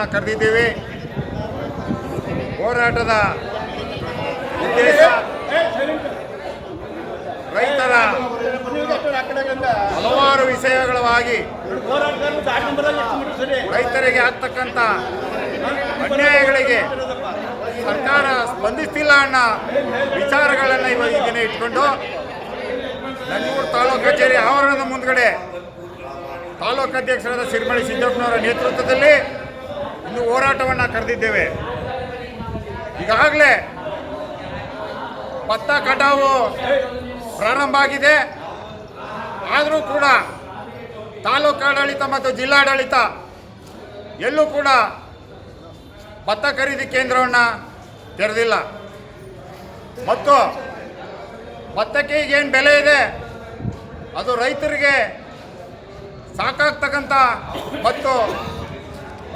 ಹೋರಾಟವನ್ನು ಕರೆದಿದ್ದೀವಿ. ಹೋರಾಟದ ಉದ್ದೇಶ ರೈತರ ಹಲವಾರು ವಿಷಯಗಳವಾಗಿ ರೈತರಿಗೆ ಆಗ್ತಕ್ಕಂಥ ಅನ್ಯಾಯಗಳಿಗೆ ಸರ್ಕಾರ ಸ್ಪಂದಿಸ್ತಿಲ್ಲ ಅನ್ನೋ ವಿಚಾರಗಳನ್ನು ಇವಾಗ ದಿನ ಇಟ್ಕೊಂಡು ನಂಜೂರು ತಾಲೂಕು ಕಚೇರಿ ಆವರಣದ ಮುಂದ್ಗಡೆ ತಾಲೂಕು ಅಧ್ಯಕ್ಷರಾದ ಸಿರಿಮಳಿ ಸಿದ್ದಪ್ಪನವರ ನೇತೃತ್ವದಲ್ಲಿ ಇಂದು ಹೋರಾಟವನ್ನು ಕರೆದಿದ್ದೇವೆ. ಈಗಾಗಲೇ ಭತ್ತ ಕಟಾವು ಪ್ರಾರಂಭ ಆಗಿದೆ. ಆದರೂ ಕೂಡ ತಾಲೂಕಾಡಳಿತ ಮತ್ತು ಜಿಲ್ಲಾಡಳಿತ ಎಲ್ಲೂ ಕೂಡ ಭತ್ತ ಖರೀದಿ ಕೇಂದ್ರವನ್ನು ತೆರೆದಿಲ್ಲ. ಮತ್ತು ಭತ್ತಕ್ಕೆ ಈಗೇನು ಬೆಲೆ ಇದೆ? ಅದು ರೈತರಿಗೆ ಸಾಕಾಗ್ತಕ್ಕಂಥ ಮತ್ತು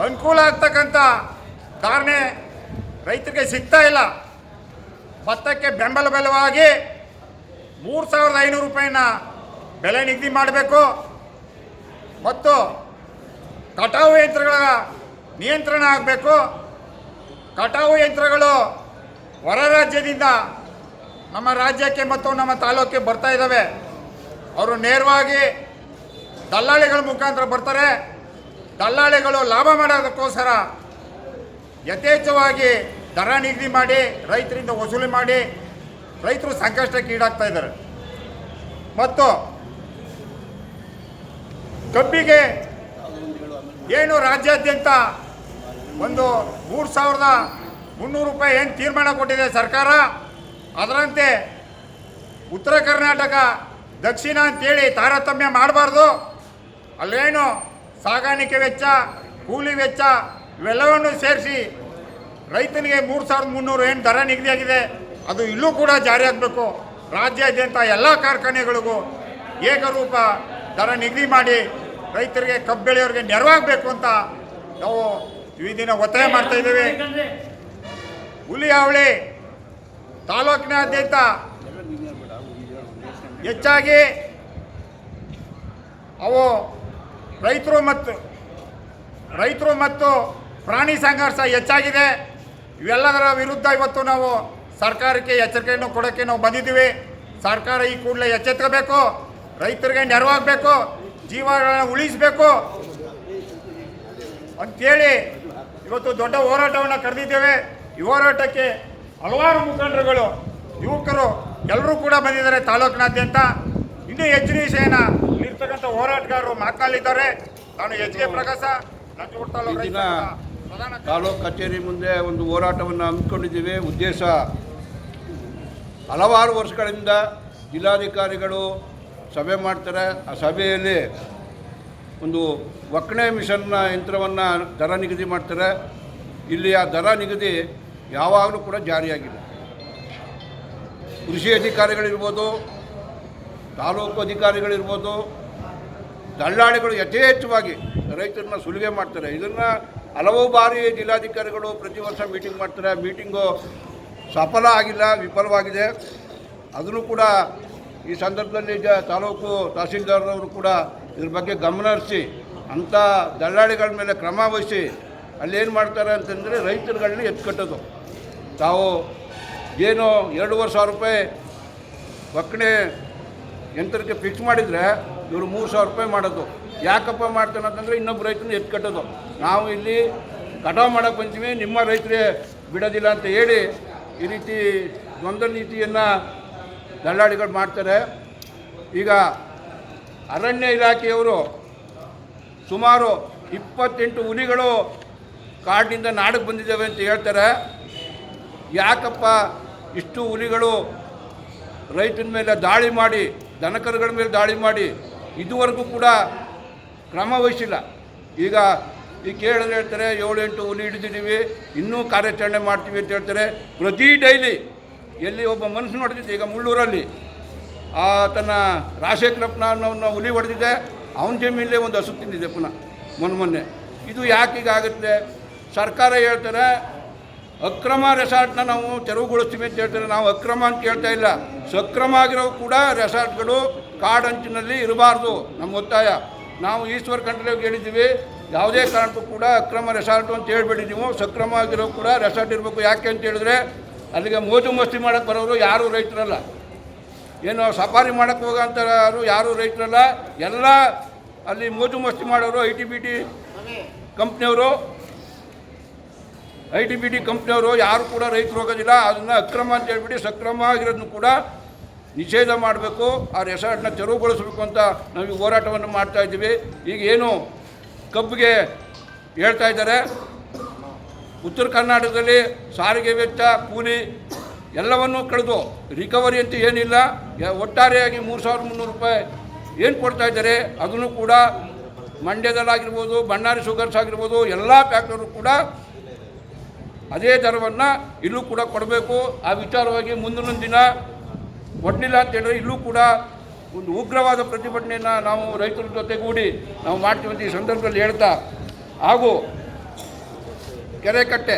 ಅನುಕೂಲ ಆಗ್ತಕ್ಕಂಥ ಧಾರಣೆ ರೈತರಿಗೆ ಸಿಗ್ತಾ ಇಲ್ಲ. ಭತ್ತಕ್ಕೆ ಬೆಂಬಲ ಬೆಲವಾಗಿ ಮೂರು ಸಾವಿರದ ಐನೂರು ರೂಪಾಯಿನ ಬೆಲೆ ನಿಗದಿ ಮಾಡಬೇಕು. ಮತ್ತು ಕಟಾವು ಯಂತ್ರಗಳ ನಿಯಂತ್ರಣ ಆಗಬೇಕು. ಕಟಾವು ಯಂತ್ರಗಳು ಹೊರ ರಾಜ್ಯದಿಂದ ನಮ್ಮ ರಾಜ್ಯಕ್ಕೆ ಮತ್ತು ನಮ್ಮ ತಾಲೂಕಿಗೆ ಬರ್ತಾ ಇದ್ದಾವೆ. ಅವರು ನೇರವಾಗಿ ದಲ್ಲಾಳಿಗಳ ಮುಖಾಂತರ ಬರ್ತಾರೆ. ದಲ್ಲಾಳಿಗಳು ಲಾಭ ಮಾಡೋದಕ್ಕೋಸ್ಕರ ಯಥೇಚ್ಛವಾಗಿ ದರ ನಿಗದಿ ಮಾಡಿ, ರೈತರಿಂದ ವಸೂಲಿ ಮಾಡಿ, ರೈತರು ಸಂಕಷ್ಟಕ್ಕೆ ಈಡಾಗ್ತಾ ಇದ್ದಾರೆ. ಮತ್ತು ಕಬ್ಬಿಗೆ ಏನು ರಾಜ್ಯಾದ್ಯಂತ ಒಂದು ಮೂರು ಸಾವಿರದ ಮುನ್ನೂರು ರೂಪಾಯಿ ಏನು ತೀರ್ಮಾನ ಕೊಟ್ಟಿದೆ ಸರ್ಕಾರ? ಅದರಂತೆ ಉತ್ತರ ಕರ್ನಾಟಕ, ದಕ್ಷಿಣ ಅಂತೇಳಿ ತಾರತಮ್ಯ ಮಾಡಬಾರ್ದು. ಅಲ್ಲೇನು ಸಾಗಾಣಿಕೆ ವೆಚ್ಚ, ಕೂಲಿ ವೆಚ್ಚ, ಇವೆಲ್ಲವನ್ನು ಸೇರಿಸಿ ರೈತನಿಗೆ ಮೂರು ಸಾವಿರದ ಮುನ್ನೂರು ಏನು ದರ ನಿಗದಿಯಾಗಿದೆ, ಅದು ಇಲ್ಲೂ ಕೂಡ ಜಾರಿಯಾಗಬೇಕು ರಾಜ್ಯಾದ್ಯಂತ ಎಲ್ಲ ಕಾರ್ಖಾನೆಗಳಿಗೂ ಏಕರೂಪ ದರ ನಿಗದಿ ಮಾಡಿ ರೈತರಿಗೆ ಕಬ್ಬು ಬೆಳೆಯೋರಿಗೆ ನೆರವಾಗಬೇಕು ಅಂತ ನಾವು ಈ ದಿನ ಒತ್ತಾಯ ಮಾಡ್ತಾ ಇದ್ದೇವೆ. ಹುಲಿ ಹಾವಳಿ ತಾಲೂಕಿನಾದ್ಯಂತ ಹೆಚ್ಚಾಗಿ ಅವು ರೈತರು ಮತ್ತು ರೈತರು ಮತ್ತು ಪ್ರಾಣಿ ಸಂಘರ್ಷ ಹೆಚ್ಚಾಗಿದೆ. ಇವೆಲ್ಲದರ ವಿರುದ್ಧ ಇವತ್ತು ನಾವು ಸರ್ಕಾರಕ್ಕೆ ಎಚ್ಚರಿಕೆಯನ್ನು ಕೊಡೋಕ್ಕೆ ನಾವು ಬಂದಿದ್ದೀವಿ. ಸರ್ಕಾರ ಈ ಕೂಡಲೇ ಎಚ್ಚೆತ್ಕೋಬೇಕು. ರೈತರಿಗೆ ನೆರವಾಗಬೇಕು. ಜೀವಗಳನ್ನು ಉಳಿಸಬೇಕು. ಅಂತೇಳಿ ಇವತ್ತು ದೊಡ್ಡ ಹೋರಾಟವನ್ನು ಕರೆದಿದ್ದೇವೆ. ಈ ಹೋರಾಟಕ್ಕೆ ಹಲವಾರು ಮುಖಂಡರುಗಳು, ಯುವಕರು, ಎಲ್ಲರೂ ಕೂಡ ಬಂದಿದ್ದಾರೆ ತಾಲೂಕಿನಾದ್ಯಂತ. ಇನ್ನೂ ಹೆಚ್ಚಿನ ವಿಷಯನ ಇರ್ತಕ್ಕಂಥ ಹೋರಾಟಗಾರರು ಮಾತನಾಡಲಿದ್ದಾರೆ ನಾನು ಎಚ್ ಕೆ ಪ್ರಕಾಶ ಪ್ರಧಾನ ತಾಲೂಕು ಕಚೇರಿ ಮುಂದೆ ಒಂದು ಹೋರಾಟವನ್ನು ಹಮ್ಮಿಕೊಂಡಿದ್ದೀವಿ. ಉದ್ದೇಶ ಹಲವಾರು ವರ್ಷಗಳಿಂದ ಜಿಲ್ಲಾಧಿಕಾರಿಗಳು ಸಭೆ ಮಾಡ್ತಾರೆ. ಆ ಸಭೆಯಲ್ಲಿ ಒಂದು ಒಕ್ಕಣೆ ಮಿಷನ್ನ ಯಂತ್ರವನ್ನು ದರ ನಿಗದಿ ಮಾಡ್ತಾರೆ. ಇಲ್ಲಿ ಆ ದರ ನಿಗದಿ ಯಾವಾಗಲೂ ಕೂಡ ಜಾರಿಯಾಗಿದೆ. ಕೃಷಿ ಅಧಿಕಾರಿಗಳಿರ್ಬೋದು ತಾಲೂಕು ಅಧಿಕಾರಿಗಳಿರ್ಬೋದು ದಳ್ಳಾಳಿಗಳು ಯಥೇಚ್ಛವಾಗಿ ರೈತರನ್ನ ಸುಲಿಗೆ ಮಾಡ್ತಾರೆ. ಇದನ್ನು ಹಲವು ಬಾರಿ ಜಿಲ್ಲಾಧಿಕಾರಿಗಳು ಪ್ರತಿ ವರ್ಷ ಮೀಟಿಂಗ್ ಮಾಡ್ತಾರೆ. ಮೀಟಿಂಗು ಸಫಲ ಆಗಿಲ್ಲ, ವಿಫಲವಾಗಿದೆ. ಅದನ್ನು ಕೂಡ ಈ ಸಂದರ್ಭದಲ್ಲಿ ಜ ತಾಲೂಕು ತಹಸೀಲ್ದಾರರವರು ಕೂಡ ಇದ್ರ ಬಗ್ಗೆ ಗಮನ ಹರಿಸಿ, ಅಂಥ ದಲ್ಲಾಳಿಗಳ ಮೇಲೆ ಕ್ರಮ ವಹಿಸಿ ಅಲ್ಲೇನು ಮಾಡ್ತಾರೆ ಅಂತಂದರೆ ರೈತರುಗಳನ್ನ ಎತ್ಕಟ್ಟೋದು. ತಾವು ಏನು ಎರಡೂವರೆ ಸಾವಿರ ರೂಪಾಯಿ ಒಕ್ಕಣೆ ಯಂತ್ರಕ್ಕೆ ಫಿಕ್ಸ್ ಮಾಡಿದರೆ ಇವರು ಮೂರು ಸಾವಿರ ರೂಪಾಯಿ ಮಾಡೋದು. ಯಾಕಪ್ಪ ಮಾಡ್ತಾನೆ ಅಂತಂದರೆ ಇನ್ನೊಬ್ಬ ರೈತನ ಎತ್ಕಟ್ಟೋದು ನಾವು ಇಲ್ಲಿ ಕಟಾವು ಮಾಡೋಕೆ ಬಂತೀವಿ ನಿಮ್ಮ ರೈತರೇ ಬಿಡೋದಿಲ್ಲ ಅಂತ ಹೇಳಿ ಈ ರೀತಿ ದ್ವಂದ್ವ ನೀತಿಯನ್ನು ದಲ್ಲಾಳಿಗಳು ಮಾಡ್ತಾರೆ. ಈಗ ಅರಣ್ಯ ಇಲಾಖೆಯವರು ಸುಮಾರು ಇಪ್ಪತ್ತೆಂಟು ಹುಲಿಗಳು ಕಾಡಿನಿಂದ ನಾಡಕ್ಕೆ ಬಂದಿದ್ದಾವೆ ಅಂತ ಹೇಳ್ತಾರೆ. ಯಾಕಪ್ಪ ಇಷ್ಟು ಹುಲಿಗಳು ರೈತನ ಮೇಲೆ ದಾಳಿ ಮಾಡಿ, ದನಕರುಗಳ ಮೇಲೆ ದಾಳಿ ಮಾಡಿ ಇದುವರೆಗೂ ಕೂಡ ಕ್ರಮ ವಹಿಸಿಲ್ಲ. ಈಗ ಈ ಕೇಳಿದ್ರೆ ಹೇಳ್ತಾರೆ ಏಳು ಎಂಟು ಹುಲಿ ಹಿಡಿದಿದ್ದೀವಿ, ಇನ್ನೂ ಕಾರ್ಯಾಚರಣೆ ಮಾಡ್ತೀವಿ ಅಂತ ಹೇಳ್ತಾರೆ. ಪ್ರತಿ ಡೈಲಿ ಎಲ್ಲಿ ಒಬ್ಬ ಮನುಷ್ಯ ನೋಡ್ತಿದ್ದೆ, ಈಗ ಮುಳ್ಳೂರಲ್ಲಿ. ಆ ತನ್ನ ರಾಜಶೇಖರಪ್ಪನ ಹುಲಿ ಹೊಡೆದಿದೆ, ಅವನ ಜಮೀನಲ್ಲೇ ಒಂದು ಹಸು ತಿಂದಿದೆ ಪುನಃ, ಮೊನ್ನೆ ಮೊನ್ನೆ. ಇದು ಯಾಕೆ ಆಗುತ್ತೆ? ಸರ್ಕಾರ ಹೇಳ್ತಾರೆ, ಅಕ್ರಮ ರೆಸಾರ್ಟ್ನ ನಾವು ತೆರವುಗೊಳಿಸ್ತೀವಿ ಅಂತ ಹೇಳ್ತಾರೆ. ನಾವು ಅಕ್ರಮ ಅಂತ ಹೇಳ್ತಾ ಇಲ್ಲ. ಸಕ್ರಮ ಆಗಿರೋ ಕೂಡ ರೆಸಾರ್ಟ್ಗಳು ಕಾಡಂಚಿನಲ್ಲಿ ಇರಬಾರ್ದು, ನಮ್ಮ ಒತ್ತಾಯ. ನಾವು ಈಶ್ವರ ಕಂಟ್ರಿಗೆ ಹೇಳಿದ್ದೀವಿ, ಯಾವುದೇ ಕಾರಣಕ್ಕೂ ಕೂಡ ಅಕ್ರಮ ರೆಸಾರ್ಟ್ ಅಂತ ಹೇಳ್ಬೇಡಿ ನೀವು ಸಕ್ರಮ ಆಗಿರೋ ಕೂಡ ರೆಸಾರ್ಟ್ ಇರಬೇಕು. ಯಾಕೆ ಅಂತ ಹೇಳಿದ್ರೆ, ಅಲ್ಲಿಗೆ ಮೋಜು ಮಸ್ತಿ ಮಾಡೋಕ್ಕೆ ಬರೋರು ಯಾರೂ ರೈತರಲ್ಲ. ಏನು ಸಫಾರಿ ಮಾಡೋಕ್ಕೆ ಹೋಗೋಂಥವ್ರು ಯಾರೂ ರೈತರಲ್ಲ. ಎಲ್ಲ ಅಲ್ಲಿ ಮೋಜು ಮಸ್ತಿ ಮಾಡೋರು ಐ ಟಿ ಬಿ ಟಿ ಕಂಪ್ನಿಯವರು. ಐ ಟಿ ಬಿ ಟಿ ಕಂಪ್ನಿಯವರು ಯಾರು ಕೂಡ ರೈತರು ಹೋಗೋದಿಲ್ಲ. ಅದನ್ನು ಅಕ್ರಮ ಅಂತ ಹೇಳ್ಬಿಟ್ಟು ಸಕ್ರಮ ಆಗಿರೋದನ್ನು ಕೂಡ ನಿಷೇಧ ಮಾಡಬೇಕು ಆ ರೆಸಾರ್ಟ್ನ ತೆರವುಗೊಳಿಸಬೇಕು ಅಂತ ನಾವು ಹೋರಾಟವನ್ನು ಮಾಡ್ತಾ ಇದ್ದೀವಿ. ಈಗ ಏನು ಕಬ್ಬಿಗೆ ಹೇಳ್ತಾ ಇದ್ದಾರೆ. ಉತ್ತರ ಕರ್ನಾಟಕದಲ್ಲಿ ಸಾರಿಗೆ ವೆಚ್ಚ, ಕೂಲಿ ಎಲ್ಲವನ್ನೂ ಕಳೆದು ರಿಕವರಿ ಅಂತ ಏನಿಲ್ಲ. ಒಟ್ಟಾರೆಯಾಗಿ ಮೂರು ಸಾವಿರದ ಮುನ್ನೂರು ರೂಪಾಯಿ ಏನು ಕೊಡ್ತಾ ಇದ್ದಾರೆ, ಅದನ್ನು ಕೂಡ ಮಂಡ್ಯದಲ್ಲಾಗಿರ್ಬೋದು ಬಣ್ಣಾರಿ ಶುಗರ್ಸ್ ಆಗಿರ್ಬೋದು, ಎಲ್ಲ ಫ್ಯಾಕ್ಟರು ಕೂಡ ಅದೇ ದರವನ್ನು ಇಲ್ಲೂ ಕೂಡ ಕೊಡಬೇಕು. ಆ ವಿಚಾರವಾಗಿ ಮುಂದಿನ ದಿನ ಕೊಡಲಿಲ್ಲ ಅಂತ ಹೇಳಿದ್ರೆ ಇಲ್ಲೂ ಕೂಡ ಒಂದು ಉಗ್ರವಾದ ಪ್ರತಿಭಟನೆಯನ್ನು ನಾವು ರೈತರ ಜೊತೆಗೂಡಿ ನಾವು ಮಾಡ್ತೀವಿ ಅಂತ ಈ ಸಂದರ್ಭದಲ್ಲಿ ಹೇಳ್ತಾ. ಹಾಗೂ ಕೆರೆಕಟ್ಟೆ,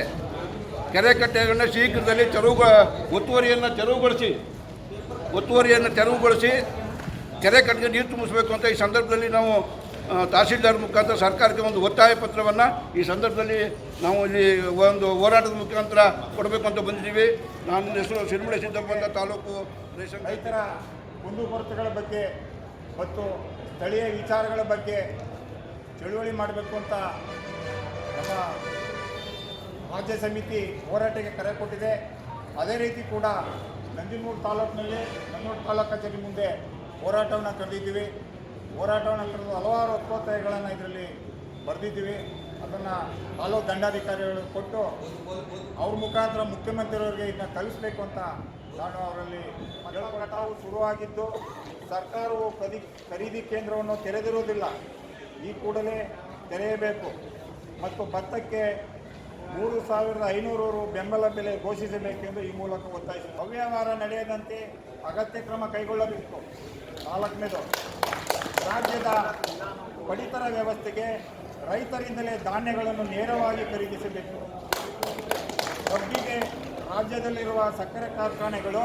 ಕೆರೆಕಟ್ಟೆಗಳನ್ನು ಶೀಘ್ರದಲ್ಲಿ ತೆರವುಗ, ಒತ್ತುವರಿಯನ್ನು ತೆರವುಗೊಳಿಸಿ ಒತ್ತುವರಿಯನ್ನು ತೆರವುಗೊಳಿಸಿ ಕೆರೆಕಟ್ಟೆಗೆ ನೀರು ತುಂಬಿಸಬೇಕು ಅಂತ ಈ ಸಂದರ್ಭದಲ್ಲಿ ನಾವು ತಹಸೀಲ್ದಾರ್ ಮುಖಾಂತರ ಸರ್ಕಾರಕ್ಕೆ ಒಂದು ಒತ್ತಾಯ ಪತ್ರವನ್ನು ಈ ಸಂದರ್ಭದಲ್ಲಿ ನಾವು ಇಲ್ಲಿ ಒಂದು ಹೋರಾಟದ ಮುಖಾಂತರ ಕೊಡಬೇಕು ಅಂತ ಬಂದಿದ್ದೀವಿ. ನಾನು ಹೆಸರು ಸಿರಿಮಳೆ ಸಿದ್ದಪ್ಪಂತ ತಾಲೂಕು ರೇಷನ್ ರೈತರ ಕುಂದುಕೊರತೆಗಳ ಬಗ್ಗೆ ಮತ್ತು ಸ್ಥಳೀಯ ವಿಚಾರಗಳ ಬಗ್ಗೆ ಚಳುವಳಿ ಮಾಡಬೇಕು ಅಂತ ನಮ್ಮ ರಾಜ್ಯ ಸಮಿತಿ ಹೋರಾಟಕ್ಕೆ ಕರೆ ಕೊಟ್ಟಿದೆ. ಅದೇ ರೀತಿ ಕೂಡ ನಂಜನಗೂಡು ತಾಲೂಕಿನಲ್ಲಿ ನಂಜನಗೂಡು ತಾಲೂಕು ಕಚೇರಿ ಮುಂದೆ ಹೋರಾಟವನ್ನು ಕರೆದಿದ್ದೀವಿ. ಹೋರಾಟವನ್ನು ಕರೆದು ಹಲವಾರು ಒತ್ತೊತ್ತಾಯಗಳನ್ನು ಇದರಲ್ಲಿ ಬರೆದಿದ್ದೀವಿ. ಅದನ್ನು ಹಲವು ದಂಡಾಧಿಕಾರಿಗಳು ಕೊಟ್ಟು ಅವ್ರ ಮುಖಾಂತರ ಮುಖ್ಯಮಂತ್ರಿಯವರಿಗೆ ಇದನ್ನ ಕಲಿಸ್ಬೇಕು ಅಂತ ನಾನು ಅವರಲ್ಲಿ ತಾವು ಶುರುವಾಗಿದ್ದು ಸರ್ಕಾರವು ಖರೀ ಖರೀದಿ ಕೇಂದ್ರವನ್ನು ತೆರೆದಿರುವುದಿಲ್ಲ. ಈ ಕೂಡಲೇ ತೆರೆಯಬೇಕು. ಮತ್ತು ಭತ್ತಕ್ಕೆ ಮೂರು ಸಾವಿರದ ಐನೂರು ಬೆಂಬಲ ಬೆಲೆ ಘೋಷಿಸಬೇಕೆಂದು ಈ ಮೂಲಕ ಒತ್ತಾಯಿಸಿ. ಅವ್ಯವಹಾರ ನಡೆಯದಂತೆ ಅಗತ್ಯ ಕ್ರಮ ಕೈಗೊಳ್ಳಬೇಕು. ನಾಲ್ಕನೇದು ರಾಜ್ಯದ ಪಡಿತರ ವ್ಯವಸ್ಥೆಗೆ ರೈತರಿಂದಲೇ ಧಾನ್ಯಗಳನ್ನು ನೇರವಾಗಿ ಖರೀದಿಸಬೇಕು. ಕಬ್ಬಿಗೆ ರಾಜ್ಯದಲ್ಲಿರುವ ಸಕ್ಕರೆ ಕಾರ್ಖಾನೆಗಳು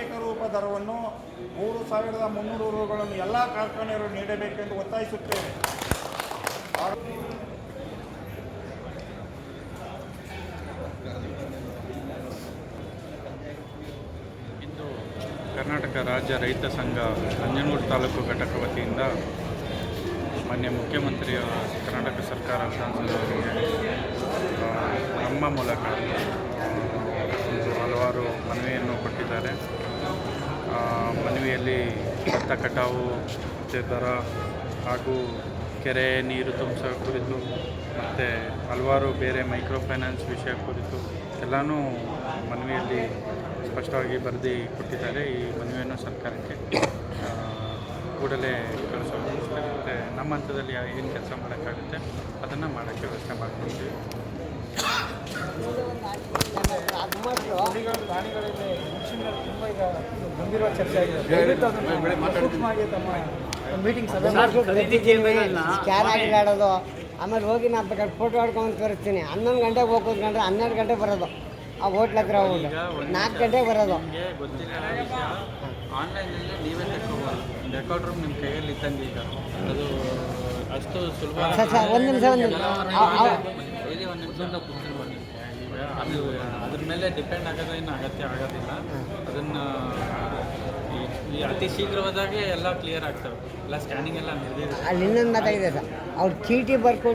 ಏಕರೂಪ ದರವನ್ನು ಮೂರು ಸಾವಿರದ ಮುನ್ನೂರು ರೂಗಳನ್ನು ಎಲ್ಲ ಕಾರ್ಖಾನೆಯವರು ನೀಡಬೇಕೆಂದು ಒತ್ತಾಯಿಸುತ್ತೇವೆ ಇಂದು ಕರ್ನಾಟಕ ರಾಜ್ಯ ರೈತ ಸಂಘ ನಂಜನಗೂಡು ತಾಲೂಕು ಘಟಕ ವತಿಯಿಂದ ಮಾನ್ಯ ಮುಖ್ಯಮಂತ್ರಿಯ ಕರ್ನಾಟಕ ಸರ್ಕಾರ ಸಂಸದರಿಗೆ ನಮ್ಮ ಮೂಲಕ ಹಲವಾರು ಮನವಿಯನ್ನು ಕೊಟ್ಟಿದ್ದಾರೆ. ಮನವಿಯಲ್ಲಿ ಭತ್ತ ಕಟಾವು, ಮತ್ತು ದರ ಹಾಗೂ ಕೆರೆ ನೀರು ತುಂಬಿಸೋ ಕುರಿತು ಮತ್ತು ಹಲವಾರು ಬೇರೆ ಮೈಕ್ರೋ ಫೈನಾನ್ಸ್ ವಿಷಯ ಕುರಿತು ಎಲ್ಲನೂ ಮನವಿಯಲ್ಲಿ ಸ್ಪಷ್ಟವಾಗಿ ಬರೆದು ಕೊಟ್ಟಿದ್ದಾರೆ. ಈ ಮನವಿಯನ್ನು ಸರ್ಕಾರಕ್ಕೆ ಕೂಡಲೇ ಕಳಿಸೋಕೆ ಮತ್ತು ನಮ್ಮ ಹಂತದಲ್ಲಿ ಏನು ಕೆಲಸ ಮಾಡೋಕ್ಕಾಗುತ್ತೆ ಅದನ್ನು ಮಾಡೋಕ್ಕೆ ವ್ಯವಸ್ಥೆ ಮಾಡ್ಕೊಳ್ತೀವಿ ಮೀಟಿಂಗ್ ಆಮೇಲೆ ಹೋಗಿ ನಾನು ಬೇಕಾದ್ರೆ ಫೋಟೋ ಹಾಡ್ಕೊಂಡು ತೋರಿಸ್ತೀನಿ. ಹನ್ನೊಂದು ಗಂಟೆಗೆ ಹೋಗಿ ಕೂತ್ಕೊಂಡ್ರೆ ಹನ್ನೆರಡು ಗಂಟೆಗೆ ಬರೋದು. ಆ ಹೋಟ್ಲ ಹತ್ರ ಹೋಗಿ ನಾಲ್ಕು ಗಂಟೆಗೆ ಬರೋದು. ಆನ್ಲೈನಲ್ಲಿ ನೀವೇ ತೆಕ್ಕೋಬೋದು. ರೆಕಾರ್ಡ್ ರೂಮ್ ನಿಮ್ಮ ಕೈಯಲ್ಲಿ ಇದ್ದಂಗೆ ಈಗ. ಅದು ಅಷ್ಟು ಸುಲಭ ಒಂದು ನಿಮಿಷ ಒಂದು ಕೂತಿರ್ಬೋದು ಅದು ಅದ್ರ ಮೇಲೆ ಡಿಪೆಂಡ್ ಆಗೋದೇನು ಅಗತ್ಯ ಆಗೋದಿಲ್ಲ. ಅದನ್ನು ಈ- ಶೀಘ್ರ ಅತಿ ಶೀಘ್ರವಾದಾಗೆ ಎಲ್ಲ ಕ್ಲಿಯರ್ ಆಗ್ತವೆ. ಎಲ್ಲ ಸ್ಕ್ಯಾನಿಂಗ್ ಎಲ್ಲ ಅಲ್ಲಿ ಇನ್ನೊಂದು ಮಾತಾಗಿದೆ ಸರ್. ಅವ್ರು ಚೀಟಿ ಬರ್ಕೊಂಡು